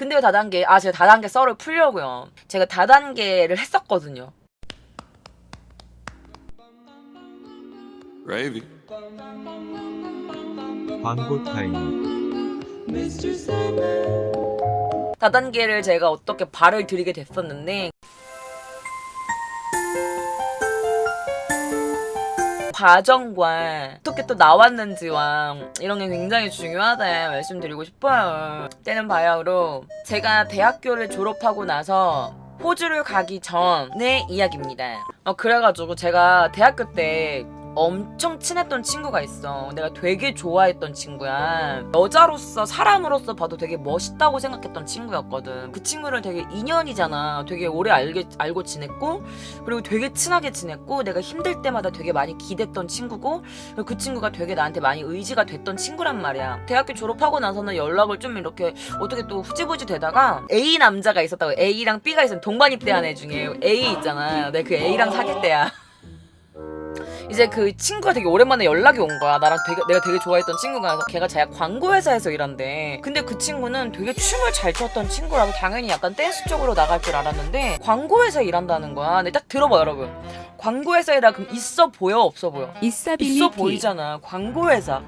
근데 왜 다단계? 아 제가 다단계 썰을 풀려고요. 제가 다단계를 했었거든요. Gravy. 광고 타임. 다단계를 제가 어떻게 발을 들이게 됐었는데 과정과 어떻게 또 나왔는지와 이런 게 굉장히 중요하다 말씀드리고 싶어요. 때는 바야흐로 제가 대학교를 졸업하고 나서 호주를 가기 전의 이야기입니다. 어, 그래가지고 제가 대학교 때 엄청 친했던 친구가 있어. 내가 되게 좋아했던 친구야. 여자로서 사람으로서 봐도 되게 멋있다고 생각했던 친구였거든. 그 친구를 되게 인연이잖아. 되게 오래 알게 알고 지냈고 그리고 되게 친하게 지냈고 내가 힘들 때마다 되게 많이 기댔던 친구고 그 친구가 되게 나한테 많이 의지가 됐던 친구란 말이야. 대학교 졸업하고 나서는 연락을 좀 이렇게 어떻게 또 후지부지 되다가 A 남자가 있었다고 A랑 B가 있었는 동반 입대한 애 중에 A 있잖아. 내가 그 A랑 사귈 때야. 이제 그 친구가 되게 오랜만에 연락이 온 거야. 나랑 되게 내가 되게 좋아했던 친구가 걔가 자기가 광고 회사에서 일한대. 근데 그 친구는 되게 춤을 잘 췄던 친구라서 당연히 약간 댄스 쪽으로 나갈 줄 알았는데 광고 회사에 일한다는 거야. 근데 딱 들어봐 여러분. 광고 회사에 일하 그럼 있어 보여 없어 보여? 있어빌리티 있어 보이잖아. 광고 회사.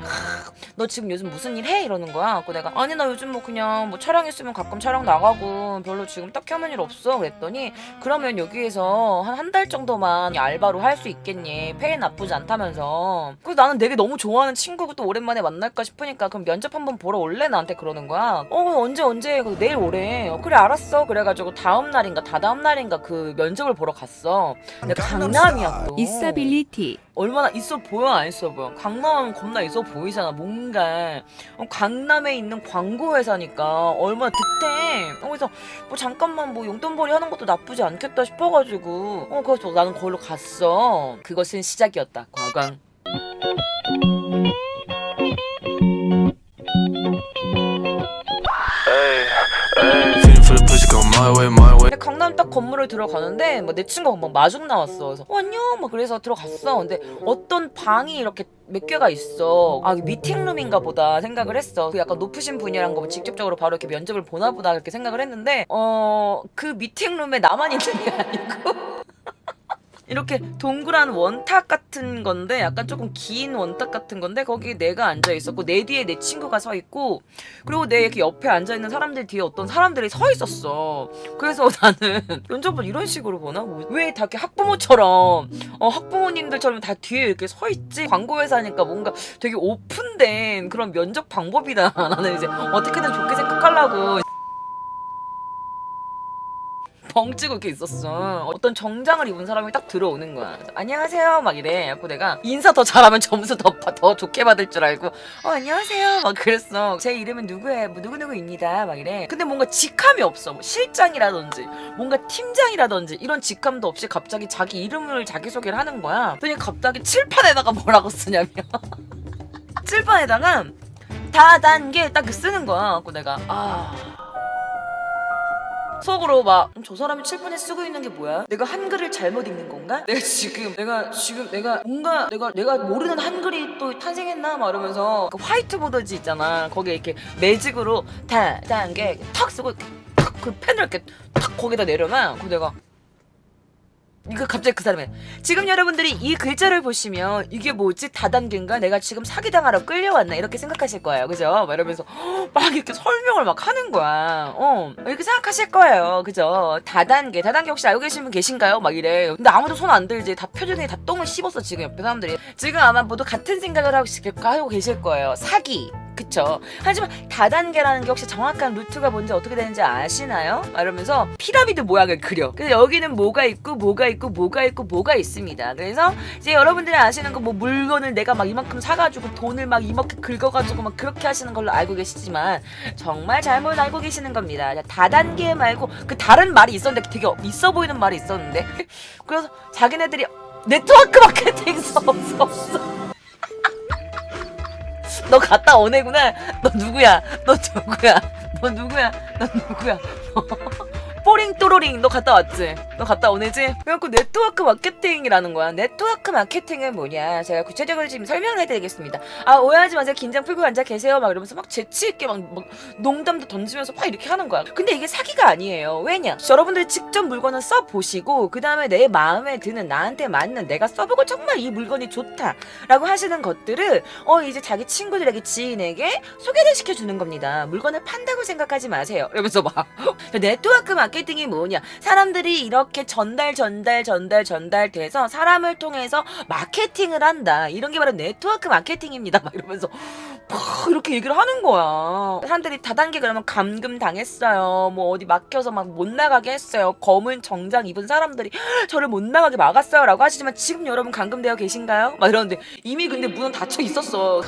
너 지금 요즘 무슨 일 해? 이러는 거야. 그래서 내가 아니 나 요즘 뭐 그냥 뭐 촬영 있으면 가끔 촬영 나가고 별로 지금 딱히 하는 일 없어. 그랬더니 그러면 여기에서 한 한 달 정도만 알바로 할 수 있겠니? 페이 나쁘지 않다면서. 그래서 나는 되게 너무 좋아하는 친구고 또 오랜만에 만날까 싶으니까 그럼 면접 한번 보러 올래? 나한테 그러는 거야. 어 언제 언제? 그래서 내일 오래. 어, 그래 알았어. 그래가지고 다음 날인가 다다음 날인가 그 면접을 보러 갔어. 근데 강남 이야. 또. 있어빌리티 얼마나 있어 보여 안 있어 보여? 강남은 겁나 있어 보이잖아 뭔가. 어, 강남에 있는 광고 회사니까 얼마나 득템. 어, 그래서 뭐 잠깐만 뭐 용돈벌이 하는 것도 나쁘지 않겠다 싶어가지고. 어 그래서 나는 거기로 갔어. 그것은 시작이었다 과광 my way, my way. 강남 딱 건물을 들어가는데 뭐 내 친구가 막 마중 나왔어. 그래서 어, 안녕 막 그래서 들어갔어. 근데 어떤 방이 이렇게 몇 개가 있어. 아 미팅룸인가 보다 생각을 했어. 그 약간 높으신 분이란 거 직접적으로 바로 이렇게 면접을 보나 보다 그렇게 생각을 했는데 어 그 미팅룸에 나만 있는 게 아니고 이렇게 동그란 원탁 같은 건데 약간 조금 긴 원탁 같은 건데 거기에 내가 앉아 있었고 내 뒤에 내 친구가 서 있고 그리고 내 이렇게 옆에 앉아 있는 사람들 뒤에 어떤 사람들이 서 있었어. 그래서 나는 면접을 이런 식으로 보나? 왜 다 이렇게 학부모처럼 어 학부모님들처럼 다 뒤에 이렇게 서 있지? 광고 회사니까 뭔가 되게 오픈된 그런 면접 방법이다. 나는 이제 어떻게든 좋게 생각하려고 벙찌고 이렇게 있었어. 어떤 정장을 입은 사람이 딱 들어오는 거야. 안녕하세요 막 이래. 그래고 내가 인사 더 잘하면 점수 더, 파- 더 좋게 받을 줄 알고 어 안녕하세요 막 그랬어. 제 이름은 누구예요? 뭐 누구누구입니다. 막 이래. 근데 뭔가 직함이 없어. 뭐 실장이라든지 뭔가 팀장이라든지 이런 직함도 없이 갑자기 자기 이름을 자기소개를 하는 거야. 그러니 갑자기 칠판에다가 뭐라고 쓰냐면 칠판에다가 다단계 딱 쓰는 거야. 그래고 내가 아 속으로 막 저 사람이 칠판에 쓰고 있는 게 뭐야? 내가 한글을 잘못 읽는 건가? 내가 지금 내가 지금 내가 뭔가 내가 내가 모르는 한글이 또 탄생했나 막 이러면서 그 화이트보드지 있잖아 거기에 이렇게 매직으로 다 단계 탁 쓰고 탁그 펜을 이렇게 탁 거기다 내려놔. 그 내가 이거 갑자기 그 사람이 지금 여러분들이 이 글자를 보시면 이게 뭐지? 다단계인가? 내가 지금 사기당하러 끌려왔나? 이렇게 생각하실 거예요. 그죠? 막 이러면서 막 이렇게 설명을 막 하는 거야. 어. 이렇게 생각하실 거예요. 그죠? 다단계. 다단계 혹시 알고 계신 분 계신가요? 막 이래. 근데 아무도 손 안 들지. 다 표정이 다 똥을 씹었어 지금 옆에 사람들이. 지금 아마 모두 같은 생각을 하고, 계실 거예요. 사기 그쵸 하지만 다단계라는 게 혹시 정확한 루트가 뭔지 어떻게 되는지 아시나요? 막 이러면서 피라미드 모양을 그려. 그래서 여기는 뭐가 있고 뭐가 있고 뭐가 있고 뭐가 있습니다. 그래서 이제 여러분들이 아시는 거 뭐 물건을 내가 막 이만큼 사가지고 돈을 막 이만큼 긁어가지고 막 그렇게 하시는 걸로 알고 계시지만 정말 잘못 알고 계시는 겁니다. 자, 다단계 말고 그 다른 말이 있었는데 되게 있어 보이는 말이 있었는데 그래서 자기네들이 네트워크 없어 없어. 너 갔다 오네구나. 너 누구야? 너 누구야? 너 누구야? 너 누구야? 뽀링 또로링 너 갔다 왔지? 너 갔다 오내지? 그래갖고 네트워크 마케팅이라는 거야. 네트워크 마케팅은 뭐냐? 제가 구체적으로 지금 설명을 해드리겠습니다. 아 오해하지 마세요. 긴장 풀고 앉아 계세요. 막 이러면서 막 재치 있게 막, 막 농담도 던지면서 막 이렇게 하는 거야. 근데 이게 사기가 아니에요. 왜냐? 여러분들이 직접 물건을 써 보시고 그 다음에 내 마음에 드는 나한테 맞는 내가 써보고 정말 이 물건이 좋다라고 하시는 것들을 어 이제 자기 친구들에게 지인에게 소개를 시켜주는 겁니다. 물건을 판다고 생각하지 마세요. 이러면서 막 네트워크 마케팅 이 뭐냐? 사람들이 이렇게 전달 전달 전달 전달돼서 사람을 통해서 마케팅을 한다. 이런 게 바로 네트워크 마케팅입니다. 막 이러면서 막 이렇게 얘기를 하는 거야. 사람들이 다단계 그러면 감금 당했어요. 뭐 어디 막혀서 막 못 나가게 했어요. 검은 정장 입은 사람들이 저를 못 나가게 막았어요 라고 하시지만 지금 여러분 감금되어 계신가요? 막 이러는데 이미 근데 문은 닫혀 있었어.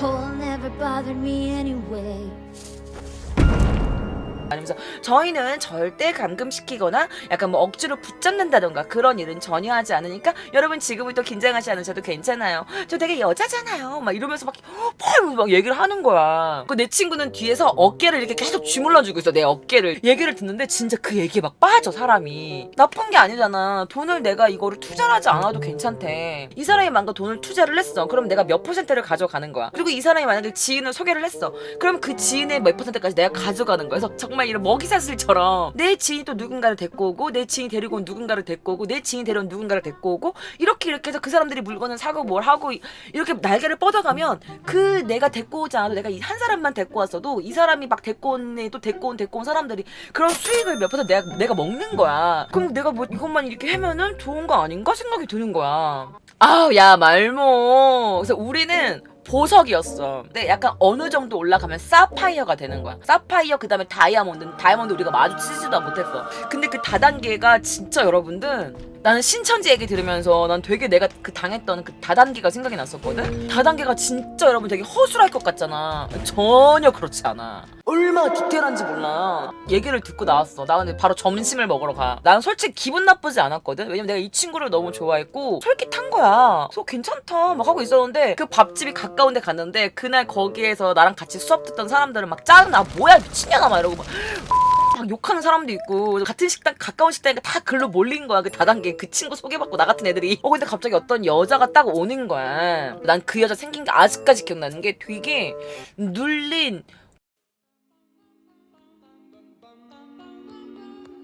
아니면서 저희는 절대 감금시키거나 약간 뭐 억지로 붙잡는다던가 그런 일은 전혀 하지 않으니까 여러분 지금부터 긴장하지 않으셔도 괜찮아요. 저 되게 여자잖아요. 막 이러면서 막, 펄! 막 얘기를 하는 거야. 그 내 친구는 뒤에서 어깨를 이렇게 계속 쥐물러주고 있어. 내 어깨를. 얘기를 듣는데 진짜 그 얘기에 막 빠져 사람이. 나쁜 게 아니잖아. 돈을 내가 이거를 투자를 하지 않아도 괜찮대. 이 사람이 만가 돈을 투자를 했어. 그럼 내가 몇 퍼센트를 가져가는 거야. 그리고 이 사람이 만약에 지인을 소개를 했어. 그럼 그 지인의 몇 퍼센트까지 내가 가져가는 거야. 그래서 정말 이런 먹이사슬처럼 내 지인이 또 누군가를 데리고 오고 내 지인이 데리고 온 누군가를 데리고 오고 내 지인이 데려온 누군가를 데리고 오고 이렇게 이렇게 해서 그 사람들이 물건을 사고 뭘 하고 이- 이렇게 날개를 뻗어가면 그 내가 데리고 오지 않아도 내가 이한 사람만 데리고 왔어도 이 사람이 막 데리고 온애 또 데리고 온 데리고 온 사람들이 그런 수익을 몇 퍼센트 내가 내가 먹는 거야. 그럼 내가 뭐 이것만 이렇게 하면은 좋은 거 아닌가 생각이 드는 거야. 아우 야 말모. 그래서 우리는 보석이었어. 근데 약간 어느 정도 올라가면 사파이어가 되는 거야. 사파이어 그다음에 다이아몬드. 다이아몬드 우리가 마주치지도 못했어. 근데 그 다단계가 진짜 여러분들 나는 신천지 얘기 들으면서 난 되게 내가 그 당했던 그 다단계가 생각이 났었거든. 다단계가 진짜 여러분 되게 허술할 것 같잖아. 전혀 그렇지 않아. 얼마나 디테일한지 몰라. 얘기를 듣고 나왔어. 나 근데 바로 점심을 먹으러 가. 난 솔직히 기분 나쁘지 않았거든. 왜냐면 내가 이 친구를 너무 좋아했고 솔깃한 거야. 그래서 괜찮다 막 하고 있었는데 그 밥집이 가까운 데 갔는데 그날 거기에서 나랑 같이 수업 듣던 사람들은 막 짜증나 뭐야 미친년아 막 이러고 막. 막 욕하는 사람도 있고 같은 식당 가까운 식당이니까 다 글로 몰린 거야 그 다단계 그 친구 소개받고 나 같은 애들이 어 근데 갑자기 어떤 여자가 딱 오는 거야 난 그 여자 생긴 게 아직까지 기억나는 게 되게 눌린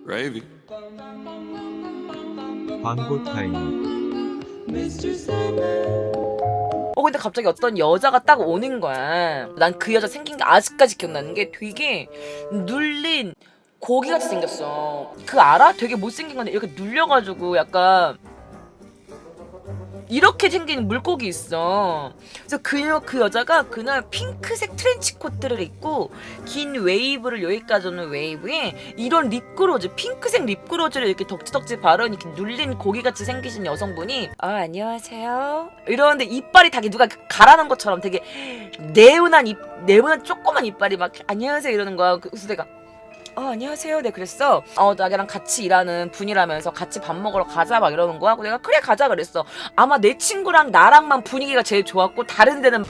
Gravy. 광고 타임. 어 근데 갑자기 어떤 여자가 딱 오는 거야 난 그 여자 생긴 게 아직까지 기억나는 게 되게 눌린 고기같이 생겼어 그 알아? 되게 못생긴 건데 이렇게 눌려가지고 약간 이렇게 생긴 물고기 있어. 그래서 그, 여- 그 여자가 그날 핑크색 트렌치 코트를 입고 긴 웨이브를 여기까지 오는 웨이브에 이런 립그로즈, 핑크색 립그로즈를 이렇게 덕지덕지 바른 이렇게 눌린 고기같이 생기신 여성분이 아 안녕하세요 이러는데 이빨이 다 누가 가라는 것처럼 되게 네모난 입, 네모난 조그만 이빨이 막 안녕하세요 이러는 거야. 그래서 내가 어 안녕하세요. 네 그랬어. 어 나랑 같이 일하는 분이라면서 같이 밥 먹으러 가자 막 이러는 거야 내가 그래 가자 그랬어. 아마 내 친구랑 나랑만 분위기가 제일 좋았고 다른 데는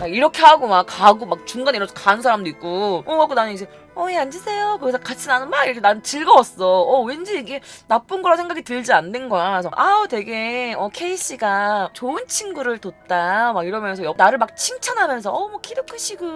막 이렇게 하고 막 가고 막 중간에 이렇게 가는 사람도 있고. 어 갖고 나는 이제 어 예 앉으세요. 그래서 같이 나는 막 이렇게 난 즐거웠어. 어 왠지 이게 나쁜 거라 생각이 들지 않는 거야. 그래서 아우 되게 어 케이 씨가 좋은 친구를 뒀다. 막 이러면서 옆- 나를 막 칭찬하면서 어 뭐 키도 크시고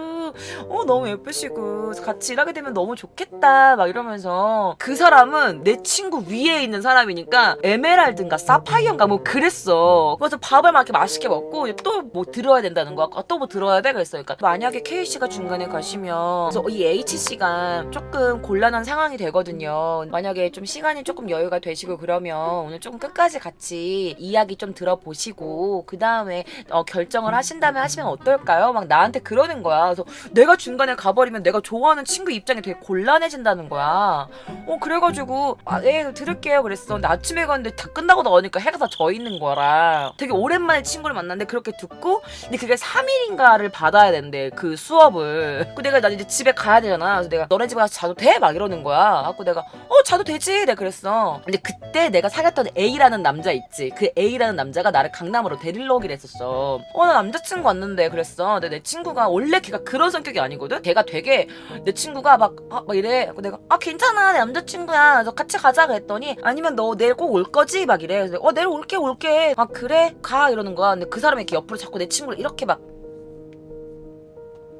어 너무 예쁘시고 같이 일하게 되면 너무 좋겠다. 막 이러면서 그 사람은 내 친구 위에 있는 사람이니까 에메랄드인가 사파이어인가 뭐 그랬어. 그래서 밥을 막 이렇게 맛있게 먹고 또 뭐 들어야 된다는 거야. 또 뭐 들어야 돼? 그랬어 그러니까 만약에 K 씨가 중간에 가시면 그래서 이 H 씨가 조금 곤란한 상황이 되거든요 만약에 좀 시간이 조금 여유가 되시고 그러면 오늘 조금 끝까지 같이 이야기 좀 들어보시고 그 다음에 어, 결정을 하신다면 하시면 어떨까요? 막 나한테 그러는 거야. 그래서 내가 중간에 가버리면 내가 좋아하는 친구 입장이 되게 곤란해진다는 거야. 어 그래가지고 아, 네 들을게요 그랬어. 근데 아침에 갔는데 다 끝나고 나오니까 해가 다 져 있는 거라. 되게 오랜만에 친구를 만났는데 그렇게 듣고 근데 그게 3일인가를 받아야 된대 그 수업을. 그 내가 나 이제 집에 가야 되잖아. 그래서 내가 너네 집에 가서 자도 돼? 막 이러는 거야. 갖고 내가 어 자도 되지. 내가 그랬어. 근데 그때 내가 사귀었던 A라는 남자 있지. 그 A라는 남자가 나를 강남으로 데리러 오기로 했었어. 어 나 남자친구 왔는데 그랬어. 근데 내 친구가 원래 걔가 그런 성격이 아니거든. 걔가 되게 내 친구가 막, 아, 막 이래. 내가 아 괜찮아 내 남자친구야. 그래서 같이 가자 그랬더니 아니면 너 내일 꼭 올 거지? 막 이래. 그래서 어 내일 올게 올게. 아 그래 가 이러는 거야. 근데 그 사람이 이렇게 옆으로 자꾸 내 친구를 이렇게 막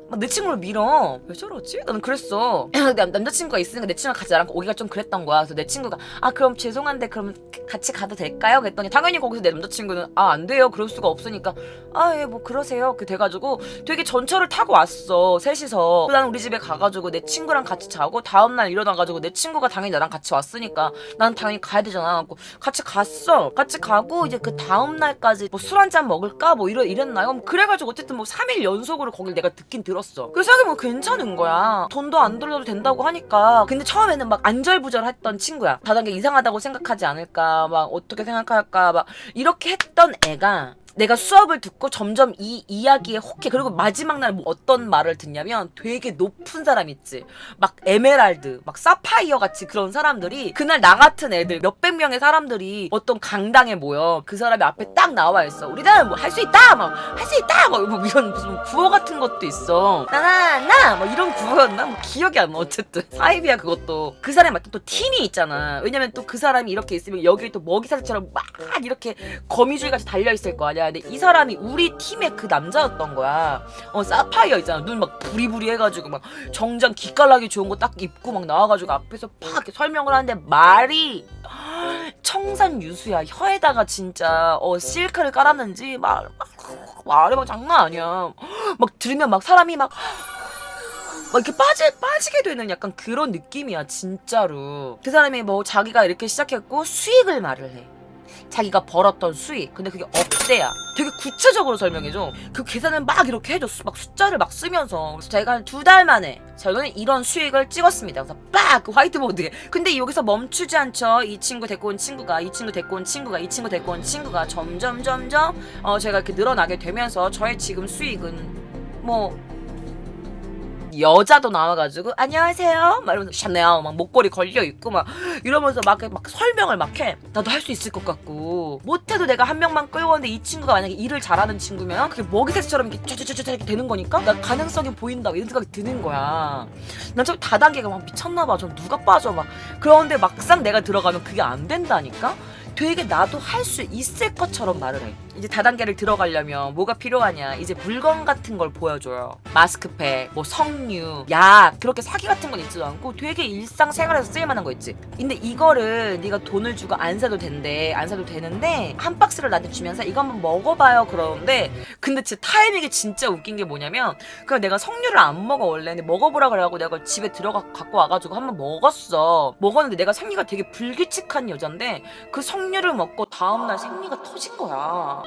막 내 친구를 밀어. 왜 저러지? 나는 그랬어. 남, 남자친구가 있으니까 내 친구가 같이 나랑 오기가 좀 그랬던 거야. 그래서 내 친구가 아 그럼 죄송한데 그럼 같이 가도 될까요? 그랬더니 당연히 거기서 내 남자친구는 아 안 돼요. 그럴 수가 없으니까 아 예 뭐 그러세요. 그 돼가지고 되게 전철을 타고 왔어. 셋이서. 난 우리 집에 가가지고 내 친구랑 같이 자고 다음날 일어나가지고 내 친구가 당연히 나랑 같이 왔으니까 난 당연히 가야 되잖아. 그래서 같이 갔어. 같이 가고 이제 그 다음날까지 뭐 술 한 잔 먹을까 뭐 이랬나요? 그래가지고 어쨌든 뭐 3일 연속으로 거길 내가 듣긴 들 었어. 그래서 생각해보면 괜찮은 거야. 돈도 안 들여도 된다고 하니까. 근데 처음에는 막 안절부절했던 친구야. 다단계 이상하다고 생각하지 않을까, 막 어떻게 생각할까, 막 이렇게 했던 애가 내가 수업을 듣고 점점 이 이야기에 혹해. 그리고 마지막 날 뭐 어떤 말을 듣냐면 되게 높은 사람 있지. 막 에메랄드, 막 사파이어 같이 그런 사람들이 그날 나 같은 애들 몇백 명의 사람들이 어떤 강당에 모여. 그 사람이 앞에 딱 나와 있어. 우리는 뭐 할 수 있다, 막 할 수 있다, 막 뭐 이런 무슨 구호 같은 것도 있어. 나나나, 뭐 이런 구호였나? 뭐 기억이 안 나. 어쨌든 사이비야 그것도 그 사람이 맞던 또 팀이 있잖아. 왜냐면 또 그 사람이 이렇게 있으면 여기 또 먹이사슬처럼 막 이렇게 거미줄 같이 달려 있을 거 아니야. 근데 이 사람이 우리 팀의 그 남자였던 거야. 어 사파이어 있잖아. 눈 막 부리부리 해가지고 막 정장 기깔나게 좋은 거 딱 입고 막 나와가지고 앞에서 팍 이렇게 설명을 하는데 말이 청산 유수야. 혀에다가 진짜 어 실크를 깔았는지 막 말이 막 장난 아니야. 막 들으면 막 사람이 막 막 이렇게 빠지, 빠지게 되는 약간 그런 느낌이야, 진짜로. 그 사람이 뭐 자기가 이렇게 시작했고 수익을 말을 해. 자기가 벌었던 수익. 근데 그게 억대야. 되게 구체적으로 설명해줘. 그 계산을 막 이렇게. 수- 막 숫자를 막 쓰면서. 그래서 제가 한 두 달 만에 저는 이런 수익을 찍었습니다. 그래서 빡! 그 화이트보드에. 근데 여기서 멈추지 않죠. 이 친구 데리고 온 친구가, 이 친구 데리고 온 친구가, 이 친구 데리고 온 친구가 점점, 점점, 어, 제가 이렇게 늘어나게 되면서 저의 지금 수익은 뭐, 여자도 나와가지고 안녕하세요. 막 이러면서 샤넬. 막 목걸이 걸려 있고 막 이러면서 막, 막 설명을 막 해 나도 할 수 있을 것 같고. 못해도 내가 한 명만 끌고 오는데 이 친구가 만약에 일을 잘하는 친구면 그게 먹이새처럼 이렇게 쫙쫙쫙쫙 이렇게 되는 거니까 나 가능성이 보인다 이런 생각이 드는 거야. 난좀 다단계가 막 미쳤나봐. 좀 누가 빠져 막. 그런데 막상 내가 들어가면 그게 안 된다니까? 되게 나도 할 수 있을 것처럼 말을 해. 이제 다단계를 들어가려면 뭐가 필요하냐? 이제 물건 같은 걸 보여줘요. 마스크팩, 뭐 석류, 약 그렇게 사기 같은 건 있지도 않고 되게 일상생활에서 쓰일만한 거 있지. 근데 이거를 네가 돈을 주고 안 사도 된대, 안 사도 되는데 한 박스를 나한테 주면서 이거 한번 먹어봐요 그러는데 근데 진짜 타이밍이 진짜 웃긴 게 뭐냐면 그냥 내가 석류를 안 먹어 원래 근데 먹어보라 그래가지고 내가 집에 들어가 갖고 와가지고 한번 먹었어. 먹었는데 내가 생리가 되게 불규칙한 여잔데 그 석류를 먹고 다음날 생리가 터진 거야.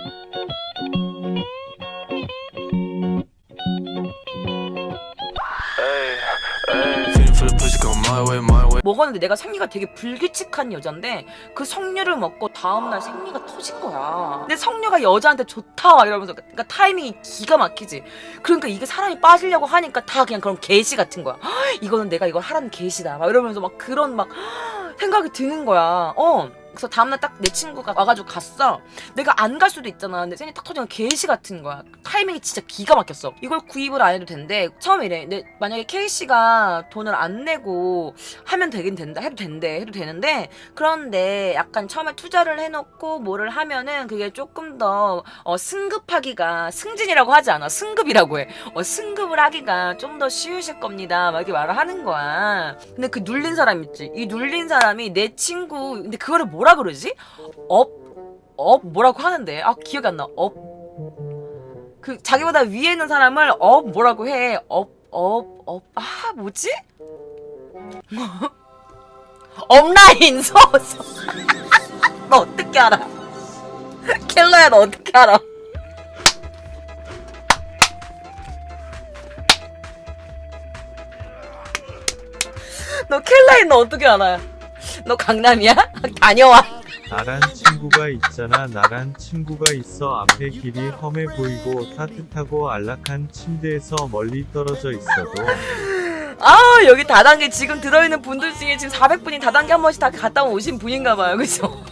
먹었는데 내가 생리가 되게 불규칙한 여잔데 그 석류를 먹고 다음날 생리가 터진 거야. 근데 석류가 여자한테 좋다 막 이러면서 그러니까 타이밍이 기가 막히지. 그러니까 이게 사람이 빠지려고 하니까 다 그냥 그런 게시 같은 거야. 헉, 이거는 내가 이걸 하라는 게시다. 막 이러면서 막 그런 막 생각이 드는 거야. 어. 그래서 다음날 딱 내 친구가 와가지고 갔어. 내가 안 갈 수도 있잖아. 근데 생이 딱 터지면 게시 같은 거야. 타이밍이 진짜 기가 막혔어. 이걸 구입을 안 해도 된대. 처음에 이래. 근데 만약에 K씨가 돈을 안 내고 하면 되긴 된다. 해도 된대. 해도 되는데 그런데 약간 처음에 투자를 해놓고 뭐를 하면은 그게 조금 더 어, 승급하기가 승진이라고 하지 않아. 승급이라고 해. 어, 승급을 하기가 좀 더 쉬우실 겁니다. 막 이렇게 말을 하는 거야. 근데 그 눌린 사람 있지. 이 눌린 사람이 내 친구. 근데 그거를 뭐라 그러지? 업, 업 뭐라고 하는데? 아 기억이 안 나. 업. 그 자기보다 위에 있는 사람을 업 뭐라고 해? 업, 업, 업. 아 뭐지? 업라인 서서. 너 어떻게 알아? 켈러야 너 어떻게 알아? 너 켈라인 너 어떻게 알아? 너 강남이야? 다녀와. 나란 친구가 있잖아 나란 친구가 있어 앞에 길이 험해 보이고 따뜻하고 안락한 침대에서 멀리 떨어져 있어도 아 여기 다단계 지금 들어있는 분들 중에 지금 400분이 다단계 한 번씩 다 갔다 오신 분인가 봐요 그죠?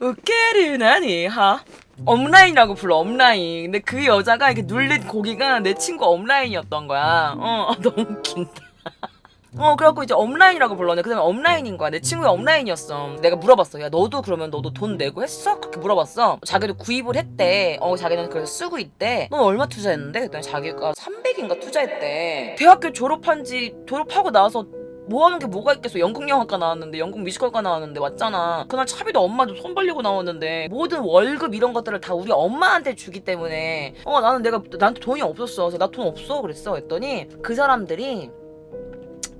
웃게르나니 하 업라인이라고 불러 업라인. 근데 그 여자가 이렇게 눌린 고기가 내 친구 업라인이었던 거야. 어 너무 웃긴다. 어 그래갖고 이제 업라인이라고 불렀네. 그 다음에 업라인인 거야. 내 친구가 업라인이었어. 내가 물어봤어. 야 너도 그러면 너도 돈 내고 했어? 그렇게 물어봤어. 자기도 구입을 했대. 어 자기는 그래서 쓰고 있대. 넌 얼마 투자했는데? 그랬더니 자기가 300인가 투자했대. 대학교 졸업한 지 졸업하고 나서 뭐 하는 게 뭐가 있겠어. 연극 영화과 나왔는데 연극 뮤지컬과 나왔는데 왔잖아. 그날 차비도 엄마도 손 벌리고 나왔는데 모든 월급 이런 것들을 다 우리 엄마한테 주기 때문에. 어 나는 내가 나한테 돈이 없었어. 그래서 나 돈 없어. 그랬어. 했더니 그 사람들이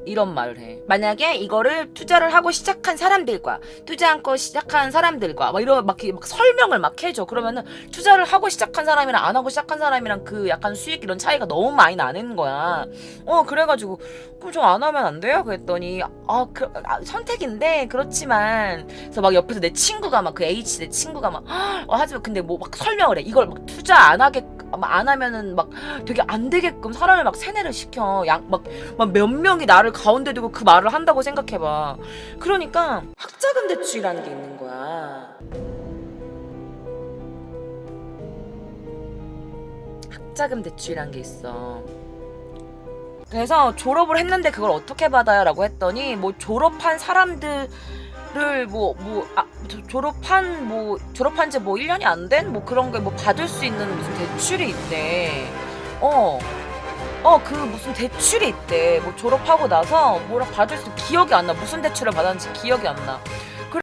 이런 말을 해. 만약에 이거를 투자를 하고 시작한 사람들과 투자 않고 시작한 사람들과 막 이런 막, 막 설명을 막 해줘. 그러면은 투자를 하고 시작한 사람이랑 안 하고 시작한 사람이랑 그 약간 수익 이런 차이가 너무 많이 나는 거야. 어 그래가지고 그럼 저 안 하면 안 돼요? 그랬더니 아, 그, 아, 선택인데 그렇지만 그래서 막 옆에서 내 친구가 막 그 H 내 친구가 막 어, 하지만 근데 뭐 막 설명을 해. 이걸 막 투자 안 하게 안 하면은 막 되게 안 되게끔 사람을 막 세뇌를 시켜. 양막 막몇 명이 나를 가운데 두고 그 말을 한다고 생각해봐. 그러니까 학자금 대출이라는 게 있는 거야. 학자금 대출이라는 게 있어. 그래서 졸업을 했는데 그걸 어떻게 받아요? 라고 했더니 뭐 졸업한 사람들을 뭐 뭐 아, 조- 졸업한 뭐 졸업한 지 뭐 1년이 안 된 뭐 그런 게뭐 받을 수 있는 무슨 대출이 있대. 어. 어, 그 무슨 대출이 있대. 뭐 졸업하고 나서 뭐라 받을 수 기억이 안 나. 무슨 대출을 받았는지 기억이 안 나.